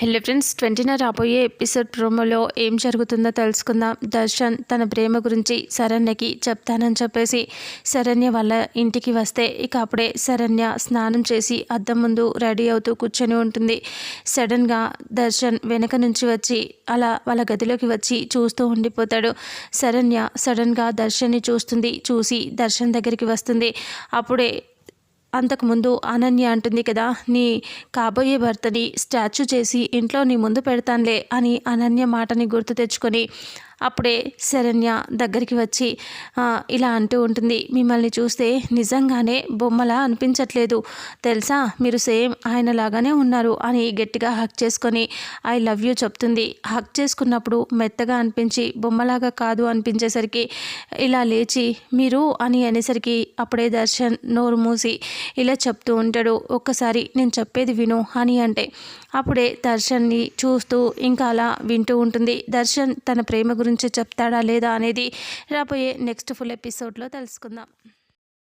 Hello friends ట్వంటీన రాబోయే episode ప్రోమోలో ఏం జరుగుతుందో తెలుసుకుందాం. దర్శన్ తన ప్రేమ గురించి శరణ్యకి చెప్తానని చెప్పేసి శరణ్య వాళ్ళ ఇంటికి వస్తే ఇక అప్పుడే శరణ్య స్నానం చేసి అద్దం ముందు రెడీ అవుతూ కూర్చొని ఉంటుంది. సడన్గా దర్శన్ వెనక నుంచి వచ్చి అలా వాళ్ళ గదిలోకి వచ్చి చూస్తూ ఉండిపోతాడు. శరణ్య సడన్గా దర్శన్ని చూస్తుంది చూసి దర్శన్ దగ్గరికి వస్తుంది. అప్పుడే అంతకుముందు అనన్య అంటుంది కదా నీ కాబోయే భర్తని స్టాచ్యూ చేసి ఇంట్లో నీ ముందు పెడతానులే అని అనన్య మాటని గుర్తు తెచ్చుకొని అప్పుడే శరణ్య దగ్గరికి వచ్చి ఇలా అంటూ ఉంటుంది. మిమ్మల్ని చూస్తే నిజంగానే బొమ్మలా అనిపించట్లేదు. తెలుసా? మీరు సేమ్ ఆయనలాగానే ఉన్నారు అని గట్టిగా హక్ చేసుకొని ఐ లవ్ యూ చెప్తుంది. హక్ చేసుకున్నప్పుడు మెత్తగా అనిపించి బొమ్మలాగా కాదు అనిపించేసరికి ఇలా లేచి మీరు అని అనేసరికి అప్పుడే దర్శన్ నోరు మూసి ఇలా చెప్తూ ఉంటాడు. ఒక్కసారి నేను చెప్పేది విను అని అంటే అప్పుడే దర్శన్ని చూస్తూ ఇంకా అలా వింటూ ఉంటుంది. దర్శన్ తన ప్రేమ గురించి చెప్తాడా లేదా అనేది రాబోయే నెక్స్ట్ ఫుల్ ఎపిసోడ్లో తెలుసుకుందాం.